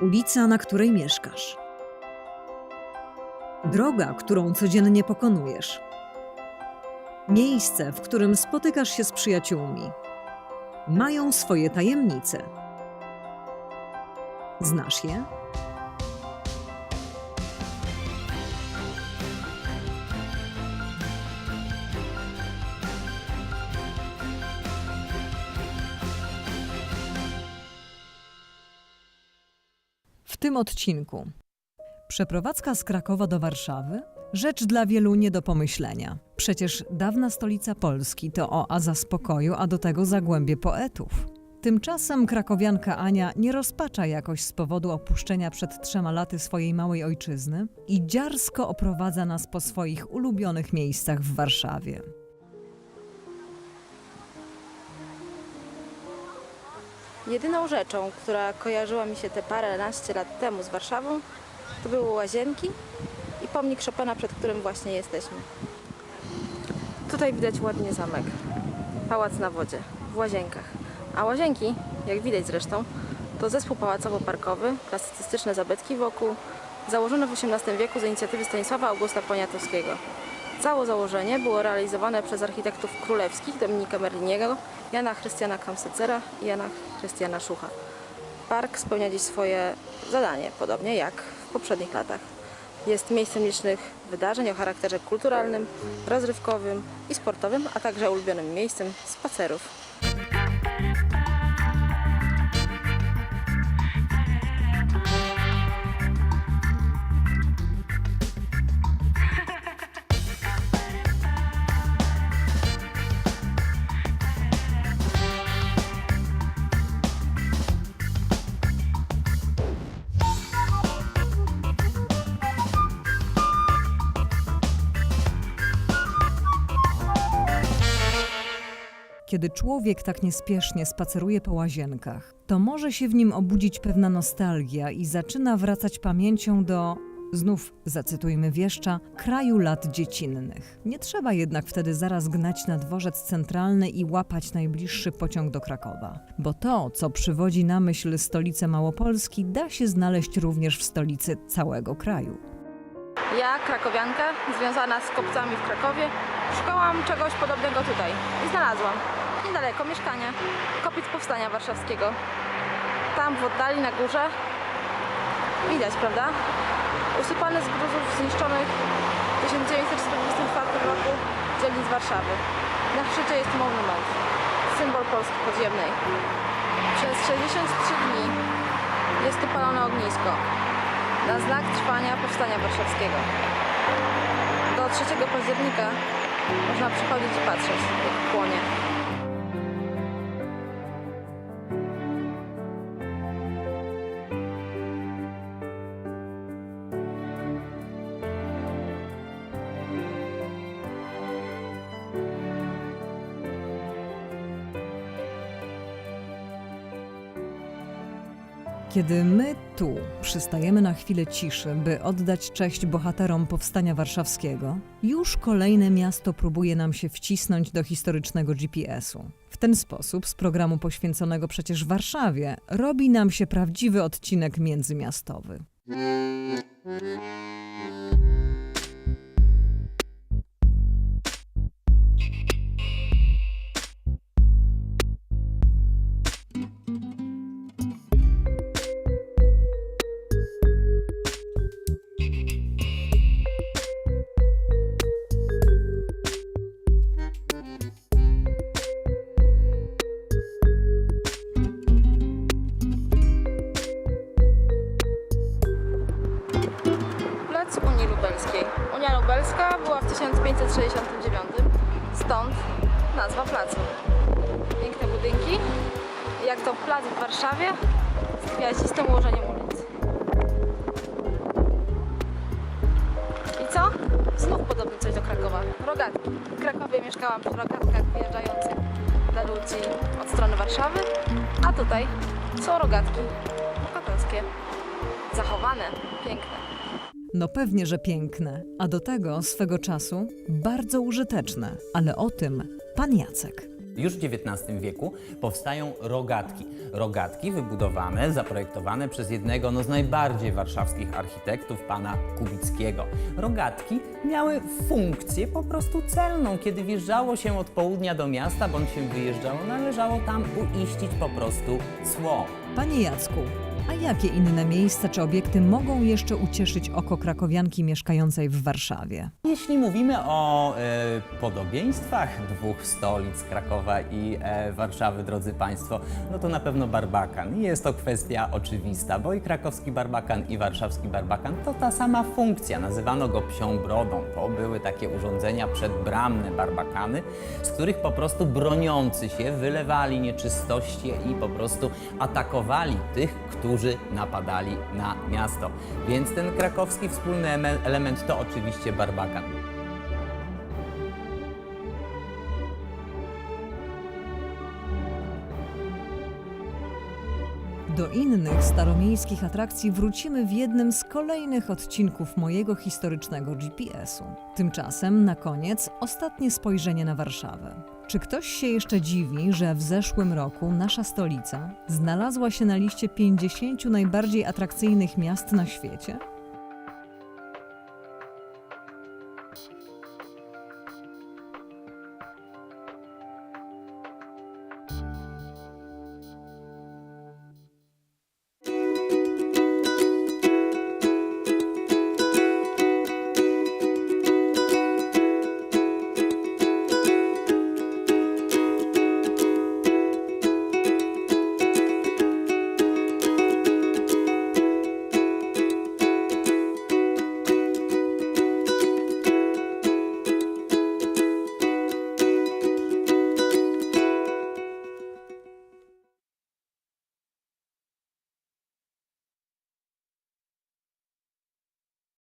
Ulica, na której mieszkasz. Droga, którą codziennie pokonujesz. Miejsce, w którym spotykasz się z przyjaciółmi. Mają swoje tajemnice. Znasz je? Tym odcinku przeprowadzka z Krakowa do Warszawy rzecz dla wielu nie do pomyślenia. Przecież dawna stolica Polski to oaza spokoju, a do tego zagłębie poetów. Tymczasem krakowianka Ania nie rozpacza jakoś z powodu opuszczenia przed trzema laty swojej małej ojczyzny i dziarsko oprowadza nas po swoich ulubionych miejscach w Warszawie. Jedyną rzeczą, która kojarzyła mi się te paręnaście lat temu z Warszawą, to były łazienki i pomnik Chopina, przed którym właśnie jesteśmy. Tutaj widać ładnie zamek. Pałac na wodzie, w łazienkach. A łazienki, jak widać zresztą, to zespół pałacowo-parkowy, klasycystyczne zabytki wokół, założone w XVIII wieku z inicjatywy Stanisława Augusta Poniatowskiego. Całe założenie było realizowane przez architektów królewskich Dominika Merliniego, Jana Chrystiana Kamsecera i Jana Chrystiana Szucha. Park spełnia dziś swoje zadanie, podobnie jak w poprzednich latach. Jest miejscem licznych wydarzeń o charakterze kulturalnym, rozrywkowym i sportowym, a także ulubionym miejscem spacerów. Kiedy człowiek tak niespiesznie spaceruje po łazienkach, to może się w nim obudzić pewna nostalgia i zaczyna wracać pamięcią do, znów zacytujmy wieszcza, kraju lat dziecinnych. Nie trzeba jednak wtedy zaraz gnać na dworzec centralny i łapać najbliższy pociąg do Krakowa, bo to, co przywodzi na myśl stolicę Małopolski, da się znaleźć również w stolicy całego kraju. Ja, krakowianka, związana z kopcami w Krakowie, szukałam czegoś podobnego tutaj znalazłam. Niedaleko mieszkania, kopiec Powstania Warszawskiego. Tam w oddali na górze, widać, prawda? Usypany z gruzów zniszczonych w 1944 roku dzielnic Warszawy. Na szczycie jest monument, symbol Polski podziemnej. Przez 63 dni jest tu palone ognisko na znak trwania Powstania Warszawskiego. Do 3 października można przychodzić i patrzeć, jak płonie. Kiedy my tu przystajemy na chwilę ciszy, by oddać cześć bohaterom Powstania Warszawskiego, już kolejne miasto próbuje nam się wcisnąć do historycznego GPS-u. W ten sposób z programu poświęconego przecież Warszawie robi nam się prawdziwy odcinek międzymiastowy. Lubelskiej. Unia Lubelska była w 1569, stąd nazwa placu. Piękne budynki, jak to plac w Warszawie z gwiaździstym ułożeniem ulic. I co? Znów podobnie coś do Krakowa. Rogatki. W Krakowie mieszkałam przy rogatkach wyjeżdżających dla ludzi od strony Warszawy, a tutaj są rogatki obywatelskie. Zachowane, piękne. No pewnie, że piękne, a do tego swego czasu bardzo użyteczne, ale o tym pan Jacek. Już w XIX wieku powstają rogatki. Rogatki wybudowane, zaprojektowane przez jednego no, z najbardziej warszawskich architektów, pana Kubickiego. Rogatki miały funkcję po prostu celną. Kiedy wjeżdżało się od południa do miasta, bądź się wyjeżdżało, należało tam uiścić po prostu cło. Panie Jacku, a jakie inne miejsca czy obiekty mogą jeszcze ucieszyć oko krakowianki mieszkającej w Warszawie? Jeśli mówimy o e, podobieństwach dwóch stolic, Krakowa i e, Warszawy, drodzy Państwo, no to na pewno Barbakan. Jest to kwestia oczywista, bo i krakowski Barbakan i warszawski Barbakan to ta sama funkcja. Nazywano go psią brodą. To były takie urządzenia przedbramne Barbakany, z których po prostu broniący się wylewali nieczystości i po prostu atakowali tych, którzy napadali na miasto. Więc ten krakowski wspólny eme- element to oczywiście Barbakan. Do innych staromiejskich atrakcji wrócimy w jednym z kolejnych odcinków mojego historycznego GPS-u. Tymczasem, na koniec, ostatnie spojrzenie na Warszawę. Czy ktoś się jeszcze dziwi, że w zeszłym roku nasza stolica znalazła się na liście 50 najbardziej atrakcyjnych miast na świecie?